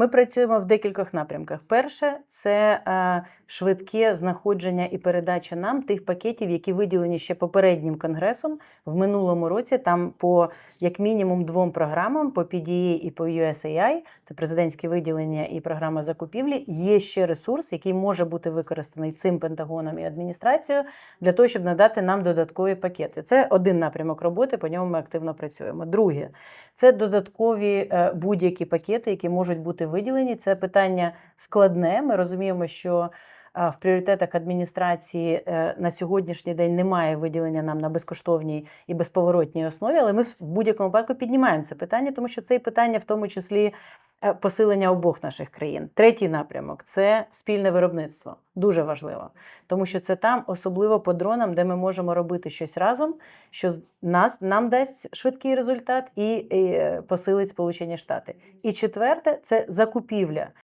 Ми працюємо в декількох напрямках. Перше це е, швидке знаходження і передача нам тих пакетів, які виділені ще попереднім конгресом в минулому році. Там по як мінімум двом програмам по PDA і по USAI, це президентські виділення і програма закупівлі. Є ще ресурс, який може бути використаний цим пентагоном і адміністрацією для того, щоб надати нам додаткові пакети. Це один напрямок роботи, по ньому ми активно працюємо. Друге, це додаткові е, будь-які пакети, які можуть бути виділені. Це питання складне. Ми розуміємо, що в пріоритетах адміністрації е, на сьогоднішній день немає виділення нам на безкоштовній і безповоротній основі, але ми в будь-якому випадку піднімаємо це питання, тому що це і питання, в тому числі е, посилення обох наших країн. Третій напрямок це спільне виробництво. Дуже важливо, тому що це там, особливо по дронам, де ми можемо робити щось разом, що нас нам дасть швидкий результат і, і е, посилить Сполучені Штати. І четверте це закупівля.